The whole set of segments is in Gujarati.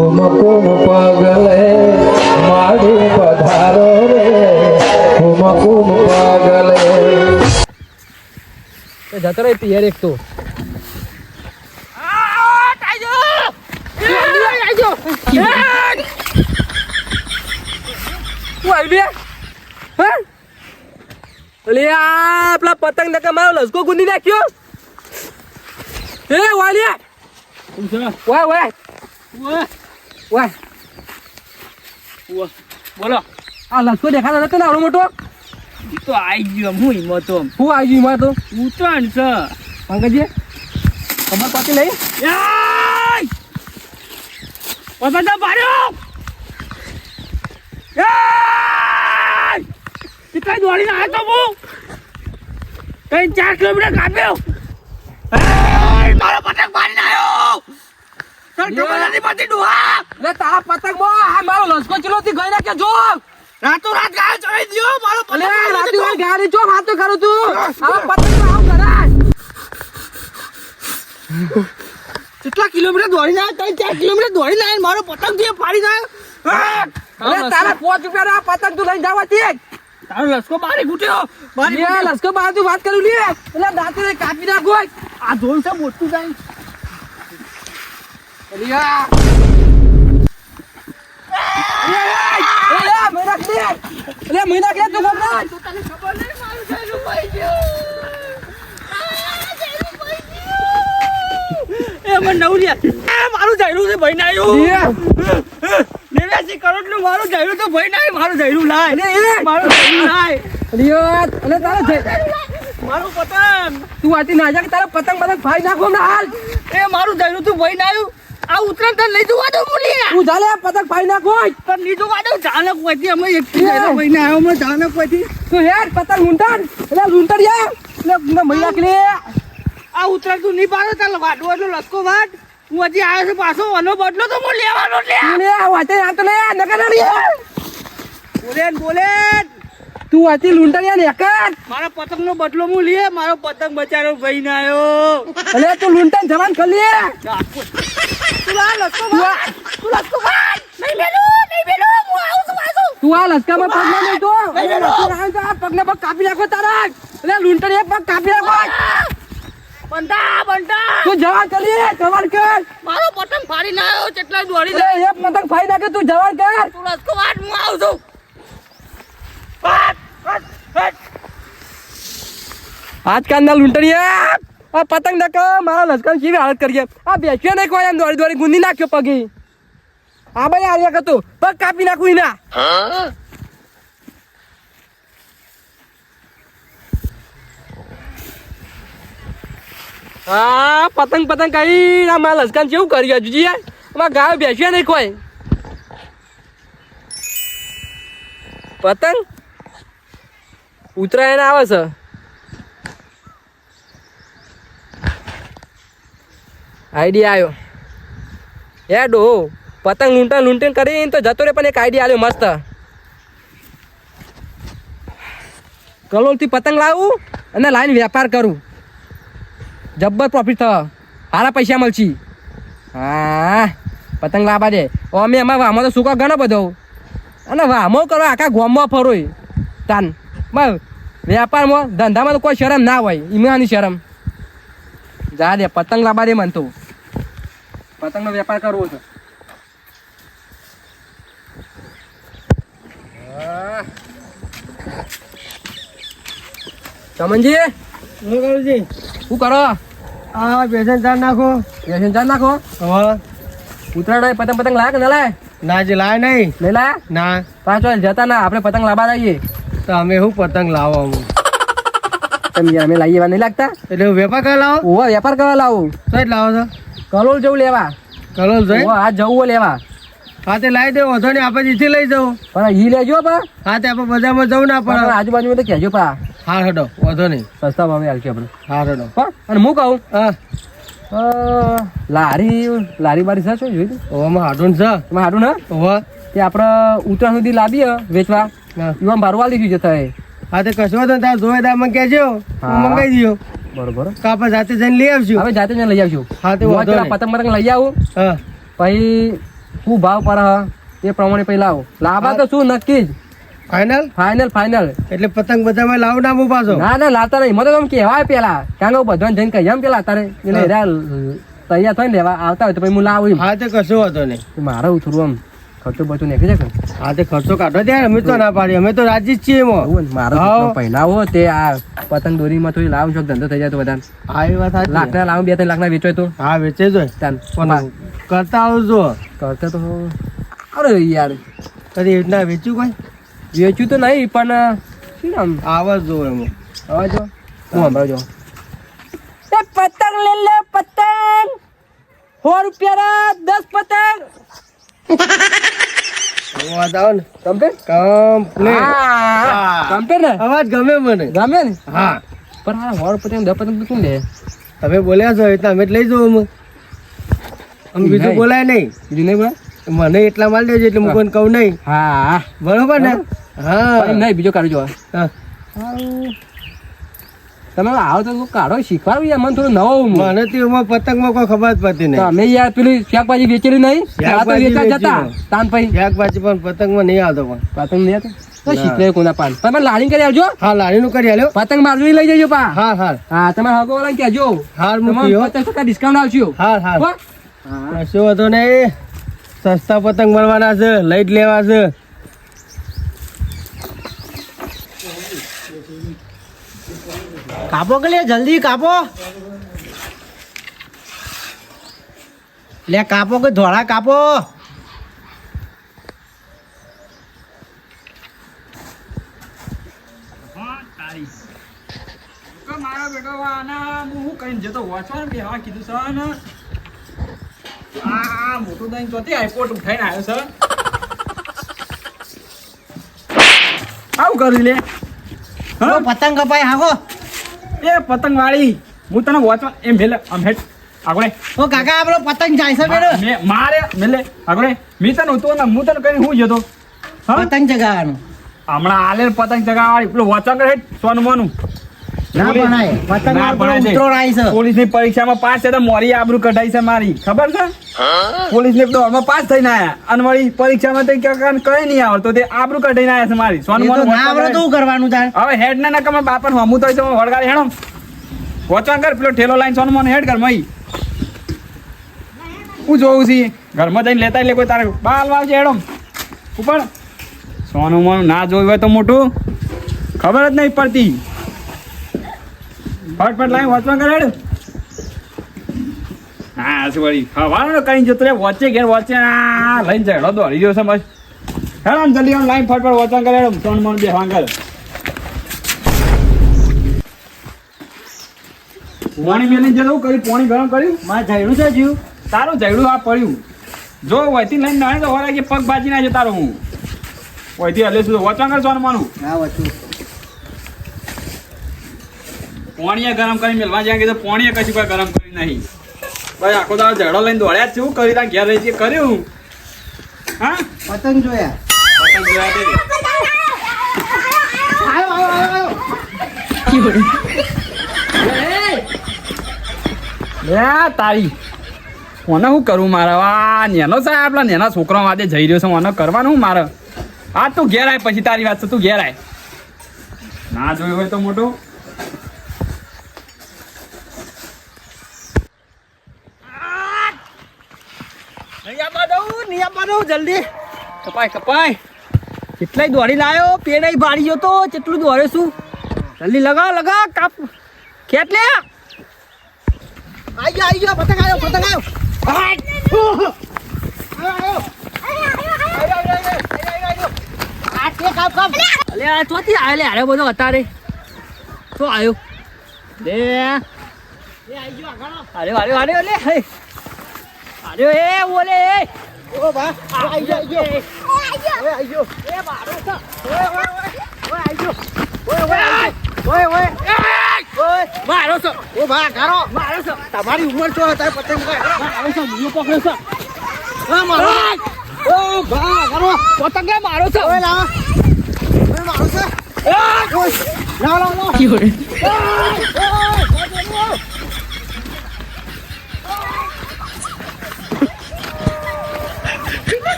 કુમ કુમ પગલે માડી પધારો રે કુમ કુમ પગલે. જતો રહી પિયર એક તો. શું આવી બે હા અલે આ પેલા પતંગ નકા મારો લસકો ગુંદી નાખ્યો? એ વાલિયા? વાય વાય. વાય બોલો. આ લસકો દેખાતો નતો ને આવડો મોટો? ઈ તો આઈ ગયો હું ઈમાં તો હું આવી ગયું એમાં તો. ઉતરણ છે. પંકજજી પડતી નહીં યાય! પતંગ પાડ્યો! કેટલા દોડીને આવ્યો તો હું. કઈ ચાર કિલોમીટર કાપ્યો! મારો પતંગ પાડીને આવ્યો તારા પતંગમાં આ મારો લસકો ચલો થી ગઈ નાખ્યો જો. રાતો રાત ગાયો ચડાવી દયો મારો પતંગ રાતી જો વાત કરું તું. આ પતંગ કેટલા કિલોમીટર દોડી ના ત્રણ ચાર કિલોમીટર દોડી ના મારો પતંગ જે પાડી ના તારા પાંચ રૂપિયા પતંગ તું લઈને જવા દે. તારો લસકો બારી ઘૂટ્યો. બારી લસકો બહાર તું વાત કરું લે. એટલે દાંતે કાપી નાખો. આ જોયું છે મોટું જાય અલિયા અલે મહિના કે તું ખબર તને ખબર નહીં મારું એ મને નવલિયા એ મારું જૈનું છે ભાઈ ના આવ્યું નેવ્યાસી કરોડ મારું જૈનું તો ભાઈ ના મારું જૈનું લાય એ મારું જૈનું લાય અલિયા અને તારા મારું પતંગ તું આતી ના જા પતંગ પતંગ ભાઈ નાખો હમણાં હાલ એ મારું જૈરું તું ભાઈ ના આવ્યું આ ઉતરાણ તને લઈ જવા દો મુલી હું ચાલે પતંગ ફાઈ નાખો તને લઈ જવા દો જાનક કોઈથી અમે એક થી જૈનો ભાઈ ના આવ્યો અમે જાનક કોઈથી તું હેર પતંગ લૂંટણ. એટલે લૂંટણ યા એટલે મહિના કે આ ઉતરાણ તું નહીં પાડો તાર વાડો એટલો લસકો વાટ. હું હજી આવ્યો છું પાછો અનો બદલો તો હું લેવાનો લે લે વાતે આ તો લે નકર રે બોલે બોલેન બોલે ને. તું આતી લૂંટણ યા નેકર મારા પતંગ નો બદલો હું લે મારો પતંગ બચારો ભાઈ ના આવ્યો. અલે તું લૂંટણ જવાન કર લે તું આ લસકામાં પગ ના નહીં તો પગને પગ કાપી નાખો તારા એટલે લૂંટણ પગ કાપી નાખો બંટા બંટા તું જવા કર લે જવાન કર મારો પતંગ ફાડી ના આવ્યો કેટલા દોડી દે એક પતંગ ફાડી નાખે તું જવાન કર તું વાટ હું આવું છું વાટ. આજકાલના લૂંટણીયા આ પતંગ નકો, મારા લશ્કર કેવી હાલત કરી આ બેસ્યો નહીં કોઈ એમ દોડી દોડી ગુંદી નાખ્યો પગી. આ ભાઈ આર્યા કતું પગ કાપી નાખું ના. હા, પતંગ પતંગ કઈ ના, મારા લશ્કર કેવું કરી હજુ યાર અમારા ગાય બેસ્યો નહીં કોઈ. પતંગ? ઉત્તરાયણ આવે છે. આઈડિયા આવ્યો એ ડો પતંગ લૂંટણ લૂંટણ કરીને તો જતો રે પણ એક આઈડિયા આવ્યો મસ્ત. કલોલથી પતંગ લાવું અને લાઈન વેપાર કરું. જબ્બર પ્રોફિટ થયો સારા પૈસા મળશે. હા, પતંગ લાવવા દે. અમે એમાં વામો તો સુકો ઘણો બધો. અને વામો કરો આખા ગોમમાં ફરોય. તાન, બસ. વેપારમાં ધંધામાં તો કોઈ શરમ ના હોય. ઈમાની શરમ. જા દે, પતંગ લાવવા દે મને તો. પતંગનો વેપાર કરવો છે. હા. શું કરું છે શું કરો? આ બેસન ચાર નાખો. બેસન ચાર નાખો? હવે ઉતરાણ પતંગ પતંગ લાયા કે ના લાય? ના જે લાય નહીં. નહીં લાય ના. પાછો જતા ના આપણે પતંગ લાવવા જઈએ. તો અમે શું પતંગ લાવો તમે અમે લાવીએ એવા નહીં લાગતા. એટલે હું વેપાર કરવા લાવો? ઓ વેપાર કરવા લાવો. તો જ લાવો છો. કલોલ જેવું લેવા. કલોલ જોઈ? આ જવું લેવા. હા તે લાવી દે વાંધો નહીં આપણે જીથી લઈ જવું. પણ ઈ લેજો પા. હા તે આપણે બજારમાં જવું ના પણ પડે આજુબાજુમાં તો કહેજો પા. હા હડો વાંધો નહીં. સસ્તા ભાવે હાલશે આપણે. હા હડો? અને હું કહું? હા. લારી લારી બારી છે શું જોઈ ઓવામાં હાડું છે. એમાં હારું ને? ઓવા તે આપણે ઉત્તરાયણ સુધી લાવીએ વેચવા. એમાં ભારું વાળી દીધું જતા હા તે કશો તો તાર જોયે તાર મને કહેજો. હું હા. બરોબર. આપણે જાતે જઈને લઈ આવશું હવે જાતે જઈને લઈ આવજો. હા તે પતંગ પતંગ લઈ આવું. હા. પછી શું ભાવ પર એ પ્રમાણે પછી લાવો. લાવવા તો શું નક્કી જ. ફાઇનલ ફાઇનલ ફાઇનલ એટલે પતંગ બધામાં લાવ ના હું પાછો? ના ના લાવતા નહીં. મને તો આમ કહેવાય પેલા. કારણ કે હું જઈને કહી એમ પેલા તારે. એટલે તૈયાર થઈને લેવા આવતા હોય તો પછી હું લાવું. હા તો કશું હતો નહીં. મારે થોડું આમ ખર્ચો બચો નાખી જાય કે હા તે ખર્ચો કાઢો ત્યાં અમે તો ના પાડી અમે તો રાજી જ છીએ એમાં. મારે પહેરાવો તે આ પતંગ દોરીમાં થોડી લાવું છો ધંધો થઈ જાય તો બધા હા એ વાત લાખના લાવું બે ત્રણ લાખના વેચો તો. હા વેચે જ કરતા આવજો. કરતા તો અરે યાર. કદી એ રીતના વેચ્યું કોઈ? વેચ્યું તો નહીં પણ શું નામ? આવાજ જ જો એમાં. હવે જો હું સંભળાવજો પતંગ લે લે પતંગ. સો રૂપિયા દસ પતંગ. અવાજ આવે ને. Compare complete. કમ્પેર ને? અવાજ ગમે મને. ગમે ને? હા. પણ આ સો પતંગ દસ પતંગ શું લે? તમે બોલ્યા છો એટલે અમે લઈ જવું અમે અમે બીજું બોલાય નહીં. બીજું નહીં બોલાય? મને એટલા માલ દેજો એટલે હું કોઈને કહું નહીં. હા. બરોબર ને? હા. નહીં બીજો કાઢો હા. તમે આવો તો કાઢો શીખવાડું યાર મને થોડું નવો મને તો એમાં પતંગમાં કોઈ ખબર જ પડતી નહીં. તમે યાર પેલી શાકભાજી વેચેલી નહીં આ તો વેચા જતા તાન પછી. શાકભાજી પણ પતંગમાં નહીં આવતો પણ. પતંગ નહીં આવતો? તો શીખવે કોના પાન. તમે લાણી કરી આવજો. હા લાડીનું કરી હાલ્યો પતંગ મારવી લઈ જજો પા. હા હા. હા તમે હગો વાળા કહેજો તમારે મૂક્યો. પચાસ ટકા ડિસ્કાઉન્ટ આવશે. હા હા. શું વાંધો નહીં. સસ્તા પતંગ મળવાના છે લઈ જ લેવા છે. કાપો કે લે જલ્દી કાપો. લે કાપો કે ધોળા કાપો. મારા બેટો આના હું કહીને જતો વાંચવા ને હા કીધું સર ને આ મોટું દહીં ચોથી એરપોર્ટ ઉઠાઈને આવ્યો સર આવું કરી લે. પતંગ કપાય હાગો એ પતંગ વાળી હું તને વાંચવા એમ મેલે આમ હેઠ આગળ ઓ કાકા આપણો પતંગ જાય છે બેડો મારે મેલે આગળ મી તને ઉતો ને હું તને કઈ હું જતો. પતંગ ચગાવવાનું હમણાં આલે પતંગ ચગાવાળી પેલું વાંચવા કરે હેઠ સોનું મોનું. ના ભણાય. પતંગ ના છે. પરીક્ષામાં પાસ છે તો મોરી આબરૂ કઢાઈ છે મારી. ખબર છે? પોલીસની દોડમાં પાસ થઈને આયા. અને વળી પરીક્ષામાં તો ક્યાંક કઈ નહીં આવડતો. તે આબરૂ કઢાઈને આયા છે મારી. સોનું ના આવડે તો શું કરવાનું તાર? હવે હેડ ના ના કમે બાપન હમું તો વડગાડી હેડો. વોચવા કર પેલો ઠેલો લાઈન સોનું મોનું હેડ કર મઈ હું જોઉં છી ઘરમાં જઈને લેતા લે કોઈ તારે બાલ વાવજે હેડો. ઉપર. સોનું મોનું ના જોયું હોય તો મોટું. ખબર જ નહીં પડતી. ફટફટ લાઈન વોચવા કર હા શું વળી? હવાનો કઈ જતો રે વચ્ચે ઘેર વચ્ચે આ લઈને ઝઘડો દોડી ગયો છે બસ હેડો આમ જલ્દી આમ લાઈન ફટફટ વોચવા કરે ત્રણ મણ બે વાંગલ પાણી મેલી જતું કર્યું પાણી ગરમ કર્યું. મારે જઈડું છે જીવ તારું ઝઘડું આ પડ્યું. જો વહીથી લઈને નાણે તો વળાય કે પગ બાજી ના છે તારું હું વહીથી હલે સુધી વચવા કર સોનું માનું હા વચ્ચું પાણીએ ગરમ કરી મેલવા જ્યાં કીધું પોણીએ કશું કોઈ ગરમ કરી નહીં. ભાઈ આખો દાડો ઝડો લઈને દોડ્યા છે શું કરી ત્યાં ઘેર રહી છે કર્યું. હા? પતંગ જોયા. પતંગ જોયા તે. તારી. મને શું કરું મારે? આ નેનો સાહેબ આપણા નેના છોકરા માટે જઈ રહ્યો છે મને કરવાનું મારે? આ તું ઘેર આય પછી તારી વાત છે તું ઘેર આય. ના જોયું હોય તો મોટું. જલ્દી. કપાય કપાય. કેટલાય દોડી લાયો પેડાઈ ભાડી ગયો તો. કેટલું દોડે શું જલ્દી લગા લગા કાપ. ખેત લે. આઈ ગયો આઈ ગયો પતંગ આવ્યો પતંગ આવ્યો લે બધો અત્યારે અરે અરે અરે અરે હે. અરે એ ઓલે એ. ઓ બા આઈ ગયો આઈ ગયો. એ મારો છે. ઓય ઓય ઓય આઈ ગયો. ઓય ઓય ઓય. ઓય મારો છે. ઓ બા ગારો. મારો છે. તમારી ઉંમર છો તારે પતંગ મારો છે હું પકડ્યો છે. હા મારો. ઓ બા ગારો. પતંગ મારો છે. ઓય લા ઓય મારો છે. ઓય લાવ લાવ લાવ.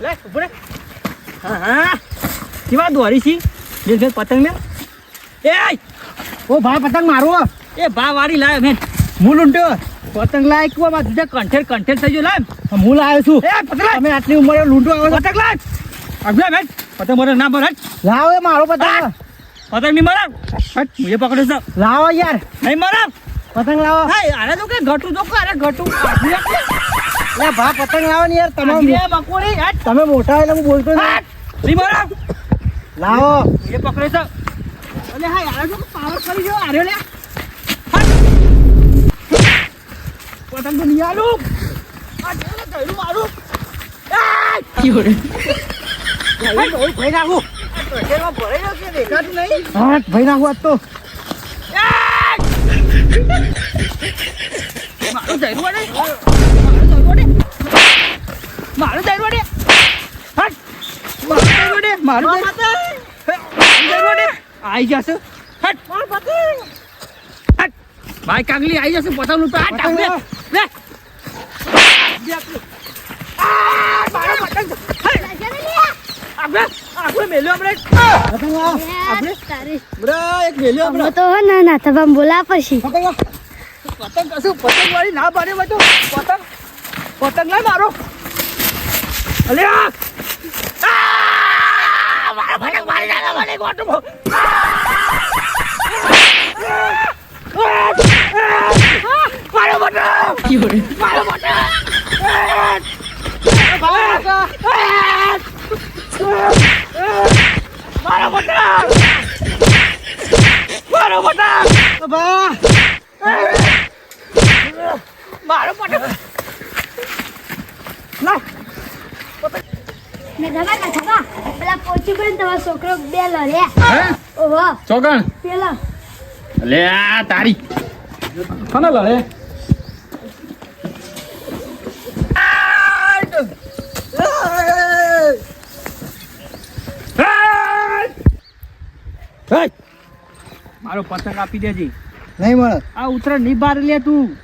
કી હોરે હા હા. કેવા દોરી છી? જે બે પતંગ ને. એ ઓ ભાઈ પતંગ મારો એ ભા વાળી લાય મેં હું લૂંટ્યો પતંગ લાય કુવા માં તુજે કંઠેર કંઠેર થઈ ગયો લાય. હું લાવ્યો છું. એ પતંગ તમે આટલી ઉંમરે લૂંટો આવો પતંગ લાય. આગળ મેં પતંગ મારો ના ભર લાવ એ મારો પતંગ. પતંગ નહીં મારા. હટ મુજે પકડ્યો છે. લાવો યાર. નહીં મારા. પતંગ લાવો. હા અરે તો કે ઘટું તો અરે ઘટું. લે ભા પતંગ લાવો ને યાર તમે બકોડી હટ. તમે મોટા એટલે હું બોલતો નહીં. મારા. લાવો. એ પકડે છે. અને હા યાર તો પાવર કરી જો આર્યો લે. પતંગ તો નહીં આલું આ જેને ધૈર્યું મારું. ભાઈ નાખું. હા ભાઈ નાખું આજ તો. મારું ધૈર્યું વાળે મારું ધૈર્યું વાળે હટ મારું ધૈર્યું વાળે મારું આવી જશે. ભાઈ કાગલી આઈ જશે પતંગ લૂંટો આ ટાંગ લે. મારો પતંગ. આપણે આપણે મેલ્યો આપણે. આપણે. એક મેલ્યો આપણે. તો ના ના તમે બોલા પછી. પતંગ કશું પતંગ વાળી ના પાડે બધું. પતંગ પતંગ ના મારો. અલે આ! મારો પતંગ મારી નાખો મને ગોટું. મારો પતંગ મારો પતંગ મારો પતંગ મારો પતંગ મારો પતંગ લાવ ને ધબા ના ધબા પેલા પોચી પણ તમારો છોકરો બે લે હે? ઓહો. ચોકણ પેલા. લે આ તારી. કોને લડે મારો પતંગ આપી દેજે. નહીં મળે. આ ઉતરણ નિભાર લે તું.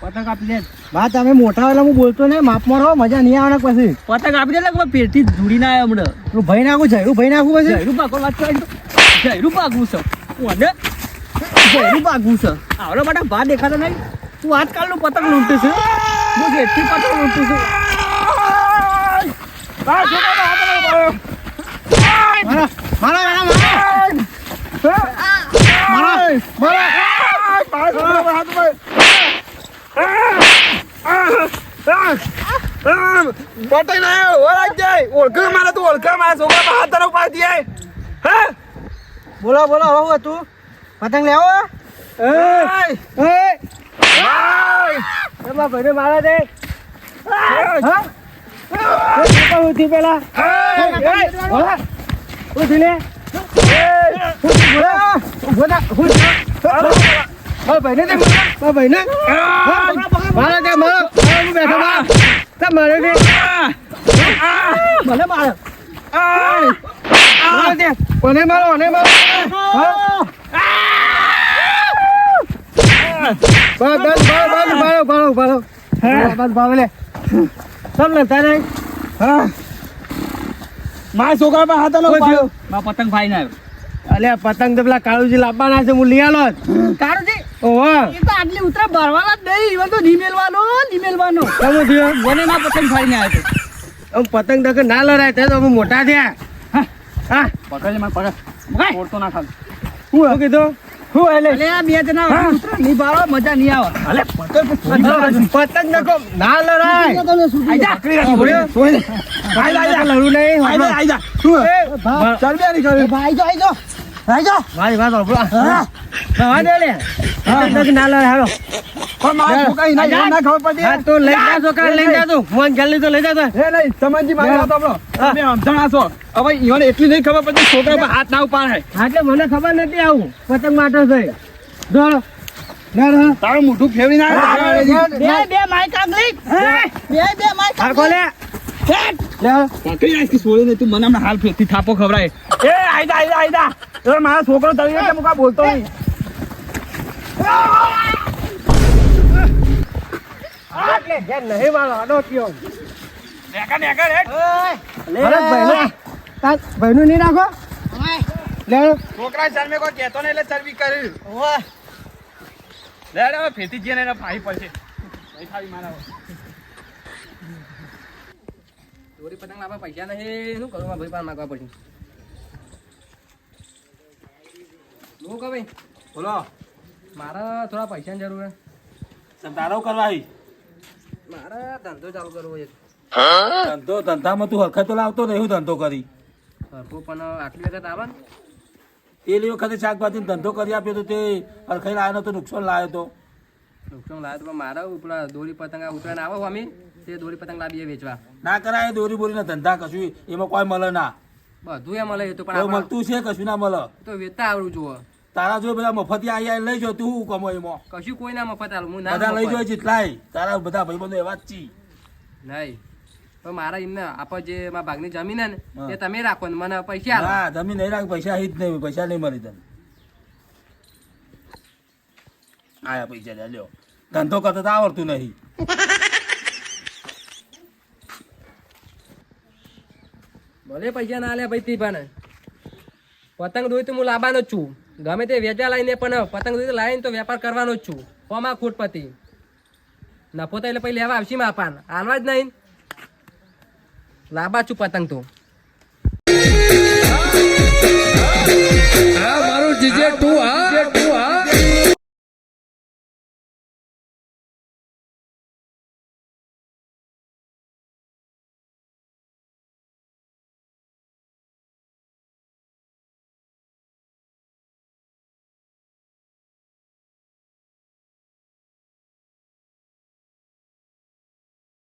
પતંગ આપી દે. બા તમે મોટા એટલે હું બોલતો ને માપ મારો મજા નહીં આવવાના પછી. પતંગ આપી દે પેલા પેટથી ધૂળી ના આવ્યો હમણાં. હું ભાઈ નાખું જયરું ભાઈ નાખું પછી? જયરું પાકો વાત કરે જયરું પાકવું છે. કોને જયરું પાકવું છે. આવડો માટે ભા દેખાતો નહીં. તું આજકાલનું પતંગ લૂંટે છે. હું જેટલી પતંગ લૂંટું છું. મારા. મારા મારા. પતંગ ના ઓળખ જાય ઓળખ મારે તું ઓળખ મારા છોકરા હાથ તરફ પાડી દે હે બોલો બોલો હવે તું પતંગ લેવો એમાં ભાઈને મારા દે હા ઉઠી પેલા બોલા ઉઠી લે ઉઠ મારા ભાઈને મારા ભાઈને મારા દે મારો હું બેઠો બા. તે મારે દે મને મારે. મારે દે મને મારો મને મારો? હા. બસ બસ બસ બસ બાળો બાળો બાળો બસ બાળો લે. સબ લેતા નહીં હા. મારા છોકરા પર હાથ કોઈ પતંગ ભાઈ ના આવ્યો. અલ્યા પતંગ તો પેલા કાળુજી લાવવાના છે હું લઈ આલો. જ. એ તો આટલી ઉતરા ભરવાના જ નહીં એમાં તો નહીં મેલવાનો નહીં મેલવાનો કેવું થયું મને ના પતંગ ફાડીને આવ્યો આમ પતંગ દગર ના લડાય તે તો અમે મોટા થયા. હા. પકડ મને પકડ. મગાય. તોડતો ના ખાલ શું કીધું? શું એટલે એટલે આ બે જણા ઉતરા નહીં બાળો મજા નહીં આવે. પતંગ નકો ના લડાય. આઈ જા. લડવું નહીં આઈ જા આઈ જા એ, ભા- ભાઈ જો આઈ જો આઈ મારી વાત સાંભળો. રવા દે લે. પતંગ ના લડાય હાલો. પણ મારા છોકરા એના ના ખબર પડતી હા તો લઈ જા છોકરા લઈ જા તું ફોન જલ્દી તો લઈ જા તું. એ નહીં સમજી મારી વાત સાંભળો. તમે સમજણા છો. હવે ઈવોને એટલી નહીં ખબર પડતી છોકરા પર હાથ ના ઉપાડે. હા એટલે મને ખબર નથી આવું. પતંગ માટે થઈ ના તારું મોઢું ફેરવી ના બે બે માઈક આગલી બે બે માઈક તું મને હાલ ફેરથી થાપો ખવડાય. એ આયદા આઈદા એ મારા છોકરો તળી એટલે મુકા બોલતો નહીં? નહીં વાળો આડો કયો? ભાઈનું નહીં રાખો? છોકરા શરમે કોઈ કહેતો નહીં એટલે સર્વી કર્યું. લે લે હવે ફેતી જઈને એને ફાઈ પડશે. ખાવી મારા દોરી પતંગ લાવવા પૈસા નહીં. શું કરું? ભાઈ પણ માગવા પડશે. હું કહું ભાઈ? બોલો. મારે થોડા પૈસાની જરૂર છે. ધંધારો કરવા મારે ધંધો ચાલુ કરવો છે. ધંધો ધંધામાં તું હરખત તો લાવતો નહીં હું ધંધો કરી. હરખો પણ આટલી વખત આવે ને? પેલી વખતે શાકભાજી ધંધો કરી આપ્યો તો તે હરખાઈ લાવ્યો તો નુકસાન લાવ્યો તો. નુકસાન લાવ્યો તો મારા મારે પેલા દોરી પતંગ ઉતરાયણ આવો અમે તે દોરી પતંગ લાવીએ વેચવા. ના કરાય દોરી બોરીના ધંધા કશું એમાં કોઈ મળે ના. બધું એ મળે તો પણ આપણે મળતું છે કશું ના મળે. તો વેચતા આવડું જુઓ. તારા જો બધા મફતી આવી લઈ જો તું કમો એમાં? કશું કોઈ ના મફત આલું હું ના બધા લઈ મફત. જેટલાય. તારા બધા ભાઈબંધો એવા જ છી. નહીં. તો મારા એમને આપણે જે મારા ભાગની જમીન હે ને એ તમે રાખો ને મને પૈસા હા જમીન નહીં રાખ પૈસા હિત નહીં પૈસા નહીં મળી તને. આયા પૈસા લે લ્યો. ધંધો કરતો તો આવડતું નહીં. ભલે પૈસા ના લે ભાઈ તી પતંગ દોઈ તો હું લાવવાનો જ છું. ગમે તે વેચવા લાવીને પણ પતંગ દોરી લાવીને તો વેપાર કરવાનો જ છું. કોમાં ખોટ પતિ નફો તો એટલે પછી લેવા આવશે માપાન હાલવા જ નહીં. લાવવા છું પતંગ તો. મારું જીજે તું આ